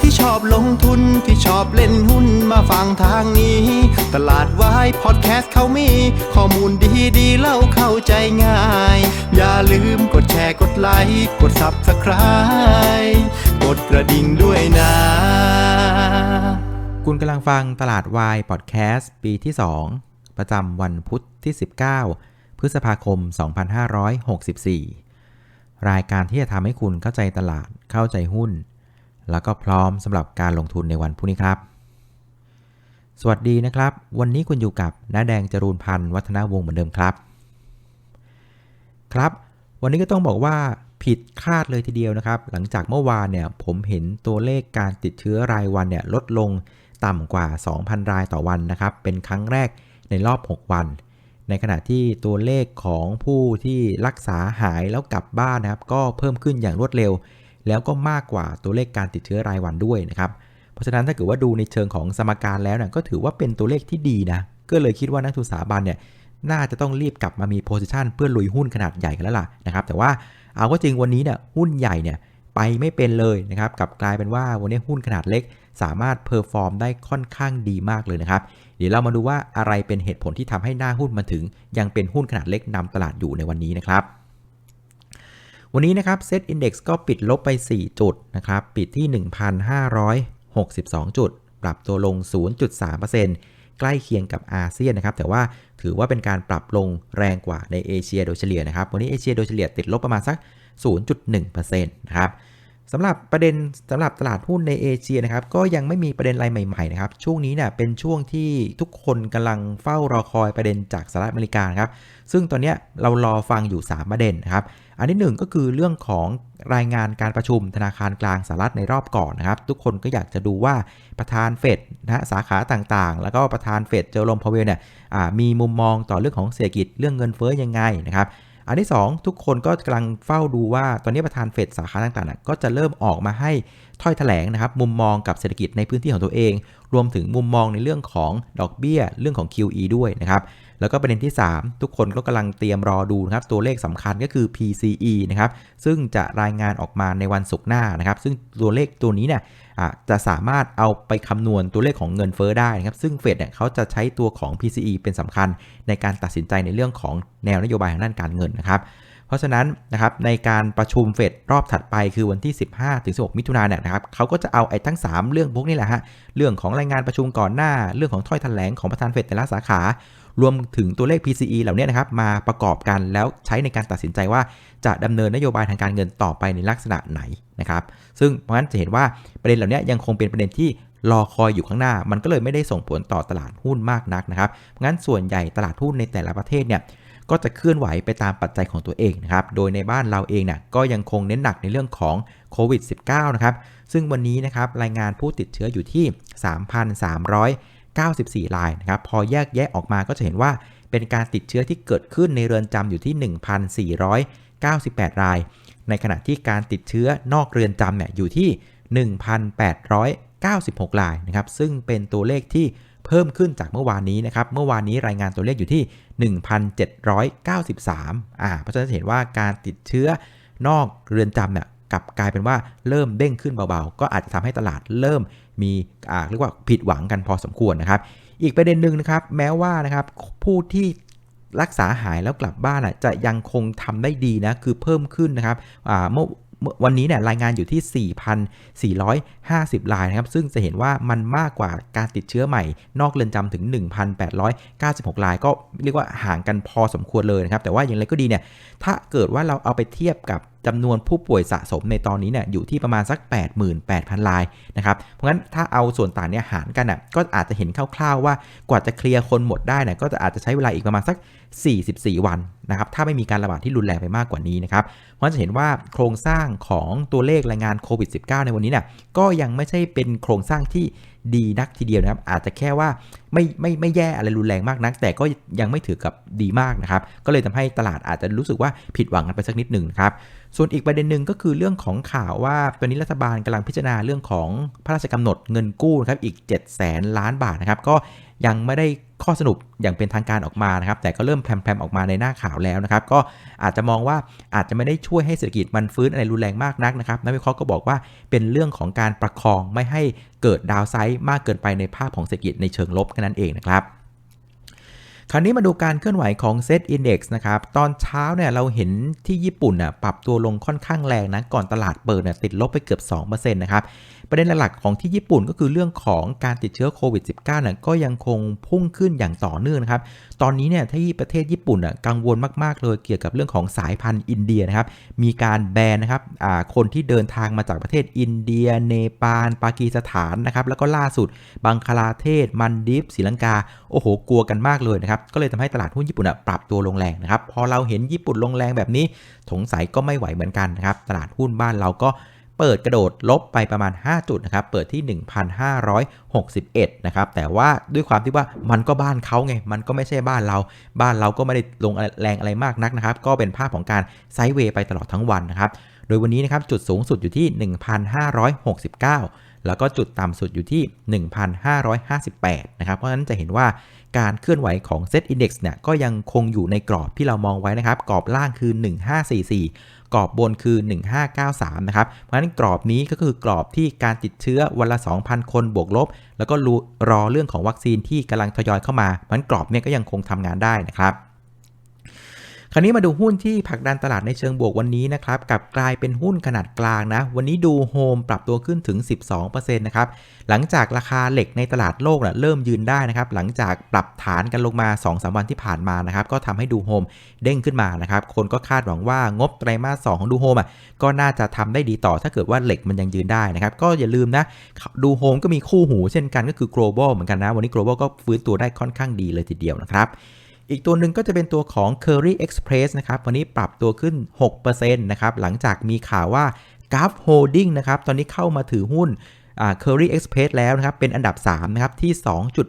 ที่ชอบลงทุนที่ชอบเล่นหุ้นมาฟังทางนี้ ตลาดวายพอดแคสต์เขามี ข้อมูลดีดีๆเล่าเข้าใจง่าย อย่าลืมกดแชร์กดไลค์กด Subscribe กดกระดิ่งด้วยนะ คุณกำลังฟังตลาดวายพอดแคสต์ปีที่ 2 ประจำวันพุทธที่ 19 พฤษภาคม 2564 รายการที่จะทำให้คุณเข้าใจตลาดเข้าใจหุ้น แล้วก็พร้อมสำหรับการลงทุนในวันพรุ่งนี้ครับ สวัสดีนะครับ วันนี้คุณอยู่กับน้าแดงจรูนพันธ์วัฒนาวงศ์เหมือนเดิมครับ ครับ วันนี้ก็ต้องบอกว่าผิดคาดเลยทีเดียวนะครับ หลังจากเมื่อวานเนี่ยผมเห็นตัวเลขการติดเชื้อรายวันเนี่ยลดลงต่ำกว่า 2,000 รายต่อวันนะครับ เป็นครั้งแรกในรอบ 6 วัน ในขณะที่ตัวเลขของผู้ที่รักษาหายแล้วกลับบ้านนะครับ ก็เพิ่มขึ้นอย่างรวดเร็ว แล้วก็มากกว่าตัวเลขการติดเชื้อรายวันด้วยนะครับ เพราะฉะนั้นถ้าเกิดว่าดูในเชิงของสมการแล้วเนี่ยก็ถือว่าเป็นตัวเลขที่ดีนะ ก็เลยคิดว่านักทุนสถาบันเนี่ยน่าจะต้องรีบกลับมามีโพซิชันเพื่อลุยหุ้นขนาดใหญ่กันแล้วล่ะนะครับ แต่ว่าเอาก็จริงวันนี้เนี่ยหุ้นใหญ่เนี่ยไปไม่เป็นเลยนะครับกลับกลายเป็นว่าวันนี้หุ้นขนาดเล็ก สามารถเพอร์ฟอร์มได้ค่อนข้างดีมากเลยนะครับ เดี๋ยวเรามาดูว่าอะไรเป็นเหตุผลที่ทำให้หน้าหุ้นมาถึง ยังเป็นหุ้นขนาดเล็กนำตลาดอยู่ในวันนี้นะครับ วันนี้นะครับเซตอินดี x ก็ปิดลบไป 4 จุดนะครับ ปิดที่ 1,562 จุด ปรับตัวลง 0.3%ใกล้เคียงกับอาเซียนนะครับ แต่ว่าถือว่าเป็นการปรับลงแรงกว่าในเอเชียโดยเฉลี่ยนะครับ วันนี้เอเชียโดยเฉลี่ยติดลบประมาณสัก 0.1%นะครับสำหรับประเด็นสำหรับตลาดหุ้นในเอเชียนะครับก็ยังไม่มีประเด็นอะไรใหม่ๆนะครับช่วงนี้เนี่ยเป็นช่วงที่ทุกคนกำลังเฝ้ารอคอยประเด็นจากสหรัฐอเมริกานะครับซึ่งตอนนี้เรารอฟังอยู่ 3 ประเด็นนะครับ อันที่หนึ่งก็คือเรื่องของรายงานการประชุมธนาคารกลางสหรัฐในรอบก่อนนะครับ ทุกคนก็อยากจะดูว่าประธานเฟดนะสาขาต่างๆ แล้วก็ประธานเฟดเจอร์ลมพาวเวลเนี่ยมีมุมมองต่อเรื่องของเศรษฐกิจเรื่องเงินเฟ้อยังไงนะครับอันที่ 2 ทุกคนก็กำลังเฝ้าดูว่าตอนนี้ประธานเฟดสาขาต่างๆ ก็จะเริ่มออกมาให้ถ้อยแถลงนะครับ มุมมองกับเศรษฐกิจในพื้นที่ของตัวเอง รวมถึงมุมมองในเรื่องของดอกเบี้ย เรื่องของ QE ด้วยนะครับ แล้วก็ประเด็นที่ 3 ทุกคนก็กำลังเตรียมรอดูนะครับตัวเลขสำคัญก็คือ PCE นะครับซึ่งจะรายงานออกมาในวันศุกร์หน้านะครับซึ่งตัวเลขตัวนี้เนี่ยจะสามารถเอาไปคำนวณตัวเลขของเงินเฟอ้อได้นะครับซึ่งเฟดเนี่ยเขาจะใช้ตัวของ PCE เป็นสำคัญในการตัดสินใจในเรื่องของแนวนโยบายทางด้านการเงินนะครับเพราะฉะนั้นนะครับในการประชุมเฟดรอบถัดไปคือวันที่ 15ถึง16 มิถุนายนนะครับเขาก็จะเอาไอ้ทั้ง 3 เรื่องพวกนี้แหละฮะเรื่องของรายงานประชุมก่อนหน้า เรื่องของถ้อยแถลงของประธานเฟดแต่ละสาขา รวมถึงตัวเลข PCE เหล่านี้นะครับมาประกอบกันแล้วใช้ในการตัดสินใจว่าจะดำเนินนโยบายทางการเงินต่อไปในลักษณะไหนนะครับ ซึ่งเพราะฉะนั้นจะเห็นว่าประเด็นเหล่านี้ยังคงเป็นประเด็นที่รอคอยอยู่ข้างหน้า มันก็เลยไม่ได้ส่งผลต่อตลาดหุ้นมากนักนะครับเพราะงั้นส่วนใหญ่ตลาดหุ้นในแต่ละประเทศเนี่ยก็จะเคลื่อนไหวไปตามปัจจัยของตัวเองนะครับ โดยในบ้านเราเองเนี่ยก็ยังคงเน้นหนักในเรื่องของโควิด -19 นะครับ ซึ่งวันนี้นะครับรายงานผู้ติดเชื้ออยู่ที่ 3,300 94 รายนะครับ พอแยกแยะออกมาก็จะเห็นว่าเป็นการติดเชื้อที่เกิดขึ้นในเรือนจำอยู่ที่ 1,498 ราย ในขณะที่การติดเชื้อนอกเรือนจำเนี่ยอยู่ที่ 1,896 รายนะครับ ซึ่งเป็นตัวเลขที่เพิ่มขึ้นจากเมื่อวานนี้นะครับ เมื่อวานนี้รายงานตัวเลขอยู่ที่ 1,793 อ่า เพราะฉะนั้นเห็นว่าการติดเชื้อนอกเรือนจำเนี่ยกลับกลายเป็นว่าเริ่มเด้งขึ้นเบาๆ ก็อาจจะทำให้ตลาดเริ่ม มีอ่าเรียกว่าผิดหวังกันพอสมควรนะครับ อีกประเด็นหนึ่งนะครับแม้ว่านะครับผู้ที่รักษาหายแล้วกลับบ้านจะยังคงทำได้ดีนะคือเพิ่มขึ้นนะครับเมื่อวันนี้เนี่ยรายงานอยู่ที่ 4,450 รายนะครับ ซึ่งจะเห็นว่ามันมากกว่าการติดเชื้อใหม่ นอกเรือนจำถึง 1,896 ราย ก็เรียกว่าห่างกันพอสมควรเลยนะครับ แต่ว่าอย่างไรก็ดีเนี่ย ถ้าเกิดว่าเราเอาไปเทียบกับ จำนวนผู้ป่วยสะสมในตอนนี้เนี่ยอยู่ที่ประมาณสัก 88,000 รายนะครับเพราะงั้นถ้าเอาส่วนต่างเนี่ยหารกันอะก็อาจจะเห็นคร่าวๆว่ากว่าจะเคลียร์คนหมดได้เนี่ยก็จะอาจจะใช้เวลาอีกประมาณสัก 44 วันนะครับถ้าไม่มีการระบาดที่รุนแรงไปมากกว่านี้นะครับเพราะจะเห็นว่าโครงสร้างของตัวเลขรายงานโควิด -19 ในวันนี้เนี่ยก็ยังไม่ใช่เป็นโครงสร้างที่ ดีนักทีเดียวนะครับ อาจจะแค่ว่าไม่ไม่ไม่แย่อะไรรุนแรงมากนัก แต่ก็ยังไม่ถือกับดีมากนะครับ ก็เลยทำให้ตลาดอาจจะรู้สึกว่าผิดหวังกันไปสักนิดหนึ่งครับ ส่วนอีกประเด็นหนึ่งก็คือเรื่องของข่าวว่าตอนนี้รัฐบาลกำลังพิจารณาเรื่องของพระราชกำหนดเงินกู้นะครับอีก 7 0 0แสนล้านบาทนะครับก็ ยังไม่ได้ข้อสรุปอย่างเป็นทางการออกมานะครับ แต่ก็เริ่มแพรมๆออกมาในหน้าข่าวแล้วนะครับ ก็อาจจะมองว่าอาจจะไม่ได้ช่วยให้เศรษฐกิจมันฟื้นอะไรรุนแรงมากนักนะครับนักวิเคราะห์ก็บอกว่าเป็นเรื่องของการประคองไม่ให้เกิดดาวไซด์มากเกินไปในภาพของเศรษฐกิจในเชิงลบแค่นั้นเองนะครับคราวนี้มาดูการเคลื่อนไหวของ Set Index นะครับ ตอนเช้าเนี่ยเราเห็นที่ญี่ปุ่นน่ะปรับตัวลงค่อนข้างแรงนะ ก่อนตลาดเปิดน่ยติดลบไปเกือบ2%นะครับประเด็นหลักๆของที่ญี่ปุ่นก็คือเรื่องของการติดเชื้อโควิด -19 เนี่ยก็ยังคงพุ่งขึ้นอย่างต่อเนื่องนะครับ ตอนนี้เนี่ยที่ประเทศญี่ปุ่นอะกังวลมากๆเลยเกี่ยวกับเรื่องของสายพันธุ์อินเดียนะครับ มีการแบนนะครับคนที่เดินทางมาจากประเทศอินเดีย เนปาล ปากีสถานนะครับ แล้วก็ล่าสุดบังคลาเทศ มันดิฟศรีลังกา โอ้โห กลัวกันมากเลยนะครับ ก็เลยทำให้ตลาดหุ้นญี่ปุ่นปรับตัวลงแรงนะครับ พอเราเห็นญี่ปุ่นลงแรงแบบนี้สงสัยก็ไม่ไหวเหมือนกันนะครับ ตลาดหุ้นบ้านเราก็ เปิดกระโดดลบไปประมาณ 5 จุดนะครับ เปิดที่ 1,561 นะครับ แต่ว่าด้วยความที่ว่ามันก็บ้านเขาไง มันก็ไม่ใช่บ้านเรา บ้านเราก็ไม่ได้ลงแรงอะไรมากนักนะครับ ก็เป็นภาพของการไซด์เวย์ไปตลอดทั้งวันนะครับ โดยวันนี้นะครับจุดสูงสุดอยู่ที่ 1,569 แล้วก็จุดต่ำสุดอยู่ที่ 1,558 นะครับ เพราะฉะนั้นจะเห็นว่าการเคลื่อนไหวของ Set Index เนี่ยก็ยังคงอยู่ในกรอบที่เรามองไว้นะครับ กรอบล่างคือ 1544 กรอบบนคือ 1593 นะครับ เพราะฉะนั้นกรอบนี้ก็คือกรอบที่การติดเชื้อวันละ 2,000 คนบวกลบ แล้วก็รอเรื่องของวัคซีนที่กำลังทยอยเข้ามาเพราะฉะนั้นกรอบนี้ก็ยังคงทำงานได้นะครับ ราวนี้มาดูหุ้นที่ผลักดันตลาดในเชิงบวกวันนี้นะครับกับกลายเป็นหุ้นขนาดกลางนะ วันนี้ดูโฮมปรับตัวขึ้นถึง 12%นะครับหลังจากราคาเหล็กในตลาดโลกนะเริ่มยืนได้นะครับหลังจากปรับฐานกันลงมา 2-3 วันที่ผ่านมานะครับก็ทำให้ดูโฮมเด้งขึ้นมานะครับคนก็คาดหวังว่างบไตรมาส 2 ของดูโฮมอะก็น่าจะทำได้ดีต่อถ้าเกิดว่าเหล็กมันยังยืนได้นะครับก็อย่าลืมนะดูโฮมก็มีคู่หูเช่นกันก็คือ global เหมือนกันนะวันนี้ global ก็ฟื้นตัวได้ค่อนข้างดีเลยทีเดียวนะครับ อีกตัวหนึ่งก็จะเป็นตัวของ Curry Express นะครับ วันนี้ปรับตัวขึ้น 6%นะครับ หลังจากมีข่าวว่า g u f Holding นะครับ ตอนนี้เข้ามาถือหุ้น Curry Express แล้วนะครับ เป็นอันดับ 3 นะครับ ที่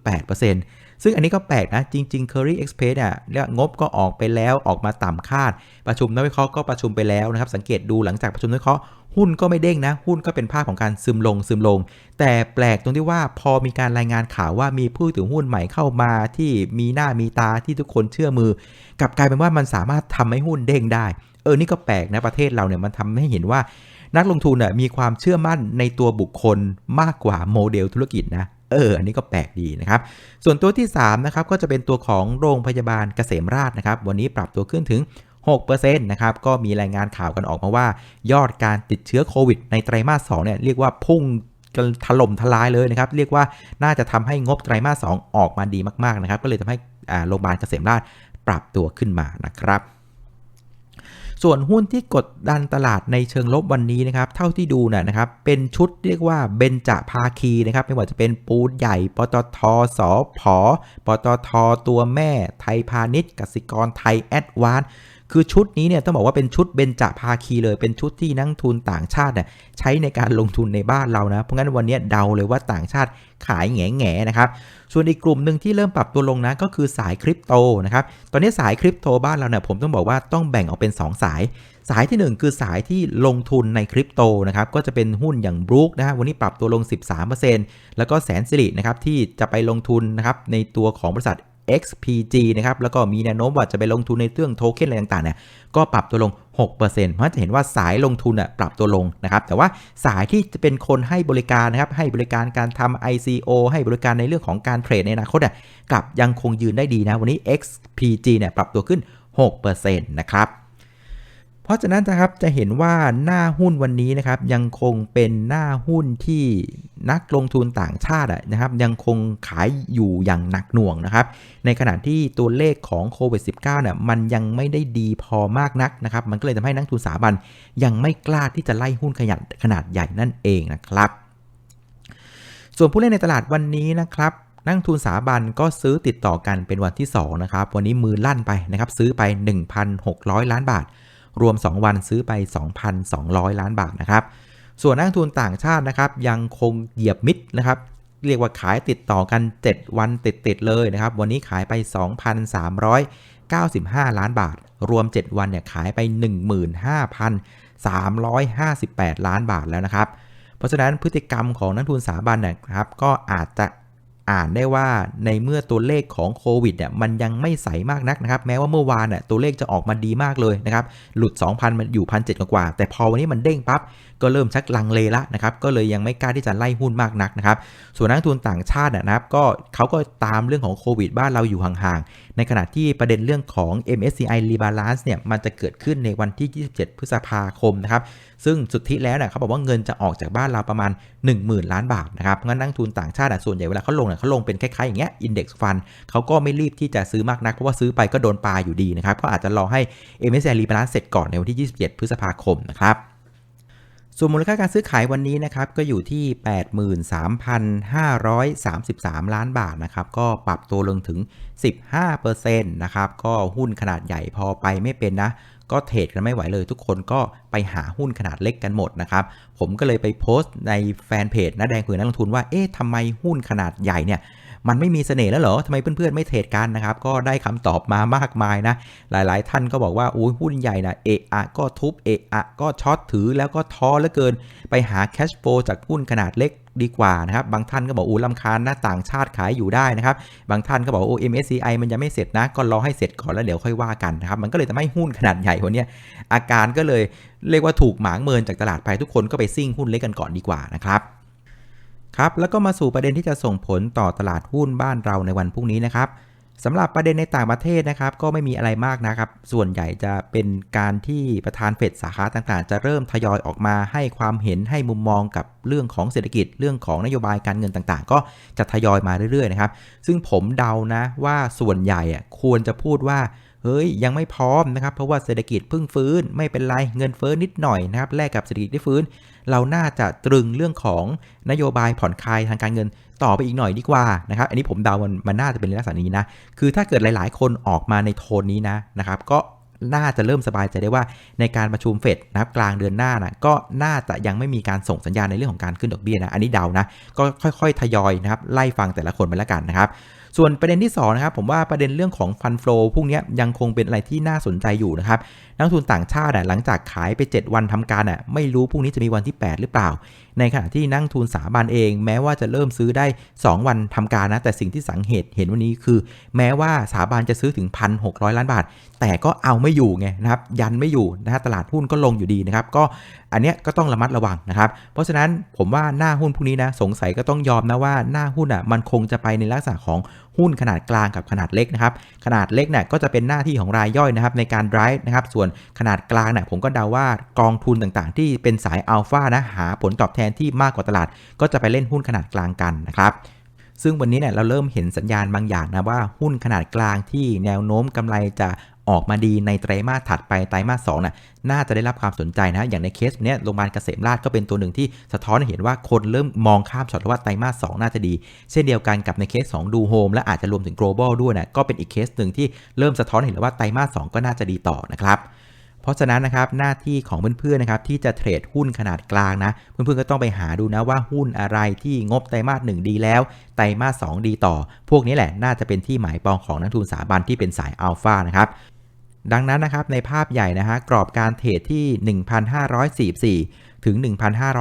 2.8% ซึ่งอันนี้ก็แปลกนะ จริง ๆ Curry Express เนี่ยงบก็ออกไปแล้วออกมาต่ำคาด ประชุมนักวิเคราะห์ก็ประชุมไปแล้วนะครับ สังเกตดูหลังจากประชุมนักวิเคราะห์หุ้นก็ไม่เด้งนะ หุ้นก็เป็นภาพของการซึมลงซึมลง แต่แปลกตรงที่ว่าพอมีการรายงานข่าวว่ามีผู้ถือหุ้นใหม่เข้ามาที่มีหน้ามีตาที่ทุกคนเชื่อมือ กลับกลายเป็นว่ามันสามารถทำให้หุ้นเด้งได้ เออนี่ก็แปลกนะประเทศเราเนี่ยมันทำให้เห็นว่านักลงทุนน่ยมีความเชื่อมั่นในตัวบุคคลมากกว่าโมเดลธุรกิจนะ เออ อันนี้ก็แปลกดีนะครับ ส่วนตัวที่3นะครับก็จะเป็นตัวของโรงพยาบาลเกษมราชนะครับ วันนี้ปรับตัวขึ้นถึง6%นะครับ ก็มีรายงานข่าวกันออกมาว่า ยอดการติดเชื้อโควิดในไตรมาส2เนี่ยเรียกว่าพุ่งถล่มทลายเลยนะครับ เรียกว่าน่าจะทำให้งบไตรมาส2ออกมาดีมากๆนะครับ ก็เลยทำให้โรงพยาบาลเกษมราชปรับตัวขึ้นมานะครับ ส่วนหุ้นที่กดดันตลาดในเชิงลบวันนี้นะครับ เท่าที่ดูนะนะครับ เป็นชุดเรียกว่าเบนจภาคีนะครับ ไม่ว่าจะเป็นปูนใหญ่ ปตทสอพอปตทตัวแม่ ไทยพาณิชย์กสิกรไทยแอดวาน คือชุดนี้เนี่ยต้องบอกว่าเป็นชุดเบนจภาคีเลย เป็นชุดที่นักทุนต่างชาติเนี่ยใช้ในการลงทุนในบ้านเรานะ เพราะงั้นวันนี้เดาเลยว่าต่างชาติขายแง่แง่นะครับ ส่วนอีกกลุ่มหนึ่งที่เริ่มปรับตัวลงนะก็คือสายคริปโตนะครับ ตอนนี้สายคริปโตบ้านเราเนี่ยผมต้องบอกว่าต้องแบ่งออกเป็น 2 สาย สายที่ 1 คือสายที่ลงทุนในคริปโตนะครับ ก็จะเป็นหุ้นอย่างบรูคนะฮะวันนี้ปรับตัวลง 13%แล้วก็แสนสิรินะครับที่จะไปลงทุนนะครับในตัวของบริษัท XPG นะครับ แล้วก็มีแนวโน้มว่าจะไปลงทุนในเรื่องโทเค็นอะไรต่างๆเนี่ย ก็ปรับตัวลง 6%เพราะจะเห็นว่าสายลงทุนอะปรับตัวลงนะครับ แต่ว่าสายที่จะเป็นคนให้บริการนะครับ ให้บริการการทำ ICO ให้บริการในเรื่องของการเทรดในอนาคตอะกลับยังคงยืนได้ดีนะ วันนี้ XPG เนี่ยปรับตัวขึ้น 6%นะครับ ราะฉะนั้นนะครับจะเห็นว่าหน้าหุ้นวันนี้นะครับยังคงเป็นหน้าหุ้นที่นักลงทุนต่างชาตินะครับยังคงขายอยู่อย่างหนักหน่วงนะครับในขณะที่ตัวเลขของโควิด -19 เนี่ยมันยังไม่ได้ดีพอมากนักนะครับมันก็เลยทำให้นักทุนสถาบันยังไม่กล้าที่จะไล่หุ้นขนาดขนาดใหญ่นั่นเองนะครับ ส่วนผู้เล่นในตลาดวันนี้นะครับนักทุนสถาบันก็ซื้อติดต่อกันเป็นวันที่2นะครับวันนี้มือลั่นไปนะครับซื้อไป 1,600 ล้านบาท รวม 2 วันซื้อไป 2,200 ล้านบาทนะครับ ส่วนนักทุนต่างชาตินะครับยังคงเหยียบมิดนะครับเรียกว่าขายติดต่อกัน 7 วันติดๆเลยนะครับ วันนี้ขายไป 2,395 ล้านบาท รวม 7 วันเนี่ยขายไป 15,358 ล้านบาทแล้วนะครับ เพราะฉะนั้นพฤติกรรมของนักทุนสถาบันนะครับก็อาจจะ อ่านได้ว่าในเมื่อตัวเลขของโควิดเนี่ยมันยังไม่ใสมากนักนะครับแม้ว่าเมื่อวานน่ยตัวเลขจะออกมาดีมากเลยนะครับหลุด 2,000 มันอยู่พันเกว่า แต่พอวันนี้มันเด้งปั๊บ ก็เริ่มชักลังเลละนะครับก็เลยยังไม่กล้าที่จะไล่หุ้นมากนักนะครับส่วนนักทุนต่างชาตินะครับก็เขาก็ตามเรื่องของโควิดบ้านเราอยู่ห่างๆ ในขณะที่ประเด็นเรื่องของ MSCI Rebalance เนี่ยมันจะเกิดขึ้นในวันที่ 27 พฤษภาคมนะครับซึ่งสุดที่แล้วเนี่ยเขาบอกว่าเงินจะออกจากบ้านเราประมาณ 10,000 ล้านบาทนะครับงั้นนักทุนต่างชาติส่วนใหญ่เวลาเขาลงเนี่ยเขาลงเป็นคล้ายๆอย่างเงี้ย Index Fund เขาก็ไม่รีบที่จะซื้อมากนักเพราะว่าซื้อไปก็โดนปลาอยู่ดีนะครับก็อาจจะรอให้ MSCI Rebalance เสร็จก่อนในวันที่ 27 พฤษภาคมนะครับ ส่วนมูลค่าการซื้อขายวันนี้นะครับก็อยู่ที่ 83,533 ล้านบาทนะครับก็ปรับตัวลงถึง 15%นะครับก็หุ้นขนาดใหญ่พอไปไม่เป็นนะ ก็เทรดกันไม่ไหวเลยทุกคนก็ไปหาหุ้นขนาดเล็กกันหมดนะครับ ผมก็เลยไปโพสต์ในแฟนเพจนะแดงคุยนักลงทุนว่าเอ๊ะทำไมหุ้นขนาดใหญ่เนี่ย มันไม่มีเสน่ห์แล้วเหรอทำไมเพื่อนๆไม่เทรดกันนะครับ ก็ได้คำตอบมามากมายนะ หลายๆ ท่านก็บอกว่าอุ้ยหุ้นใหญ่นะเอะอะก็ทุบเอะอะก็ช็อตถือแล้วก็ท้อเหลือเกิน ไปหาแคชโฟจากหุ้นขนาดเล็กดีกว่านะครับ บางท่านก็บอกอู้ลำคาญนะต่างชาติขายอยู่ได้นะครับ บางท่านก็บอกโอ้ MSCI มันยังไม่เสร็จนะ ก็รอให้เสร็จก่อนแล้วเดี๋ยวค่อยว่ากันนะครับ มันก็เลยทำให้หุ้นขนาดใหญ่วันนี้อาการก็เลยเรียกว่าถูกหมางเมินจากตลาดไปทุกคนก็ไปซิ่งหุ้นเล็กกันก่อนดีกว่านะครับ ครับแล้วก็มาสู่ประเด็นที่จะส่งผลต่อตลาดหุ้นบ้านเราในวันพรุ่งนี้นะครับสำหรับประเด็นในต่างประเทศนะครับก็ไม่มีอะไรมากนะครับ ส่วนใหญ่จะเป็นการที่ประธานเฟดสาขาต่างๆ จะเริ่มทยอยออกมาให้ความเห็นให้มุมมองกับเรื่องของเศรษฐกิจเรื่องของนโยบายการเงินต่างๆ ก็จะทยอยมาเรื่อยๆนะครับ ซึ่งผมเดานะว่าส่วนใหญ่ควรจะพูดว่า เฮ้ยยังไม่พร้อมนะครับ เพราะว่าเศรษฐกิจพิ่งฟื้น ไม่เป็นไรเงินเฟ้อนิดหน่อยนะครับแลกกับเศรษฐกิจที่ฟื้น เราน่าจะตรึงเรื่องของนโยบายผ่อนคลายทางการเงินต่อไปอีกหน่อยดีกว่านะครับ อันนี้ผมเดามันมันน่าจะเป็นลักษณะนี้นะ คือถ้าเกิดหลาย ๆ คนออกมาในโทนนี้นะนะครับ ก็น่าจะเริ่มสบายใจได้ว่าในการประชุมเฟดนะครับกลางเดือนหน้านะก็น่าจะยังไม่มีการส่งสัญญาณในเรื่องของการขึ้นดอกเบี้ยนะ อันนี้เดานะ ก็ค่อยๆ ทยอยนะครับไล่ฟังแต่ละคนไปแล้วกันนะครับ ส่วนประเด็นที่2นะครับผมว่าประเด็นเรื่องของฟันฟลอพวกนี้ยังคงเป็นอะไรที่น่าสนใจอยู่นะครับนักทุนต่างชาติหลังจากขายไป 7 วันทำการอะไม่รู้พรุ่งนี้จะมีวันที่ 8 หรือเปล่า ในขณะที่นักทุนสถาบันเอง แม้ว่าจะเริ่มซื้อได้ 2 วันทำการนะแต่สิ่งที่สังเกตเห็นวันนี้คือ แม้ว่าสถาบันจะซื้อถึง 1,600 ล้านบาท แต่ก็เอาไม่อยู่ไงนะครับยันไม่อยู่นะฮะตลาดหุ้นก็ลงอยู่ดีนะครับก็ อันเนี้ยก็ต้องระมัดระวังนะครับ เพราะฉะนั้นผมว่าหน้าหุ้นพวกนี้นะสงสัยก็ต้องยอมนะว่าหน้าหุ้นอะมันคงจะไปในลักษณะของหุ้นขนาดกลางกับขนาดเล็กนะครับ ขนาดเล็กเนี่ยก็จะเป็นหน้าที่ของรายย่อยนะครับในการ drive นะครับ ส่วนขนาดกลางเนี่ยผมก็เดาว่ากองทุนต่างๆ ที่เป็นสายอัลฟานะหาผลตอบแทนที่มากกว่าตลาด ก็จะไปเล่นหุ้นขนาดกลางกันนะครับซึ่งวันนี้เนี่ยเราเริ่มเห็นสัญญาณบางอย่างนะว่าหุ้นขนาดกลางที่แนวโน้มกำไรจะ ออกมาดีในไตรมาสถัดไปไตรมาสสองน่ะน่าจะได้รับความสนใจนะอย่างในเคสเนี้ยโรงพยาบาลเกษมราชก็เป็นตัวหนึ่งที่สะท้อนให้เห็นว่าคนเริ่มมองข้ามช็อตว่าไตรมาสสองน่าจะดี เช่นเดียวกันกับในเคสของดูโฮมและอาจจะรวมถึง global ด้วยนะก็เป็นอีกเคสหนึ่งที่เริ่มสะท้อนให้เห็นว่าไตรมาสสองก็น่าจะดีต่อนะครับเพราะฉะนั้นนะครับหน้าที่ของเพื่อนๆนะครับที่จะเทรดหุ้นขนาดกลางนะเพื่อนๆก็ต้องไปหาดูนะว่าหุ้นอะไรที่งบไตรมาสหนึ่งดีแล้ว ไตรมาสสองดีต่อ พวกนี้แหละน่าจะเป็นที่หมายปองของนักทุนสถาบันที่เป็นสายอัลฟานะครับ ดังนั้นนะครับในภาพใหญ่นะฮะกรอบการเทรดที่ 1,544 ถึง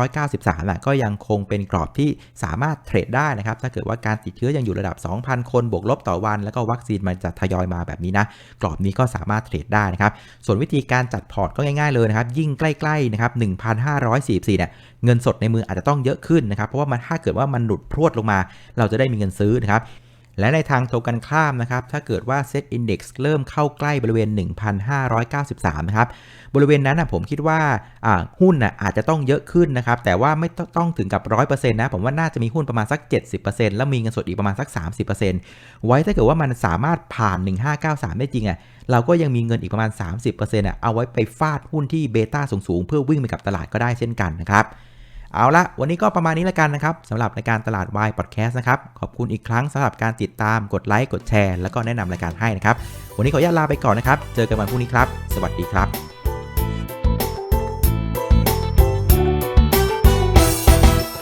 1,593น่ะก็ยังคงเป็นกรอบที่สามารถเทรดได้นะครับ ถ้าเกิดว่าการติดเชื้อยังอยู่ระดับ 2,000 คนบวกลบต่อวัน แล้วก็วัคซีนมันจะทยอยมาแบบนี้นะ กรอบนี้ก็สามารถเทรดได้นะครับ ส่วนวิธีการจัดพอร์ตก็ง่ายๆเลยนะครับ ยิ่งใกล้ๆนะครับ 1,544 เนี่ยเงินสดในมืออาจจะต้องเยอะขึ้นนะครับเพราะว่ามันถ้าเกิดว่ามันหลุดพรวดลงมา เราจะได้มีเงินซื้อนะครับ และในทางตรงกันข้ามนะครับ ถ้าเกิดว่า Set Index เริ่มเข้าใกล้บริเวณ 1,593 นะครับ บริเวณนั้นนะผมคิดว่าหุ้นนะอาจจะต้องเยอะขึ้นนะครับ แต่ว่าไม่ต้องถึงกับ 100%นะ ผมว่าน่าจะมีหุ้นประมาณสัก 70%แล้วมีเงินสดอีกประมาณสัก 30%ไว้ถ้าเกิดว่ามันสามารถผ่าน 1593 ได้จริงอะเราก็ยังมีเงินอีกประมาณ 30%อะเอาไว้ไปฟาดหุ้นที่เบต้าสูงๆ เพื่อวิ่งไปกับตลาดก็ได้เช่นกันนะครับ เอาละวันนี้ก็ประมาณนี้แล้วกันนะครับสำหรับในการตลาดวายพอดแคสต์นะครับ ขอบคุณอีกครั้งสำหรับการติดตามกดไลค์กดแชร์แล้วก็แนะนำรายการให้นะครับ วันนี้ขออนุญาตลาไปก่อนนะครับ เจอกันวันพรุ่งนี้ครับ สวัสดีครับ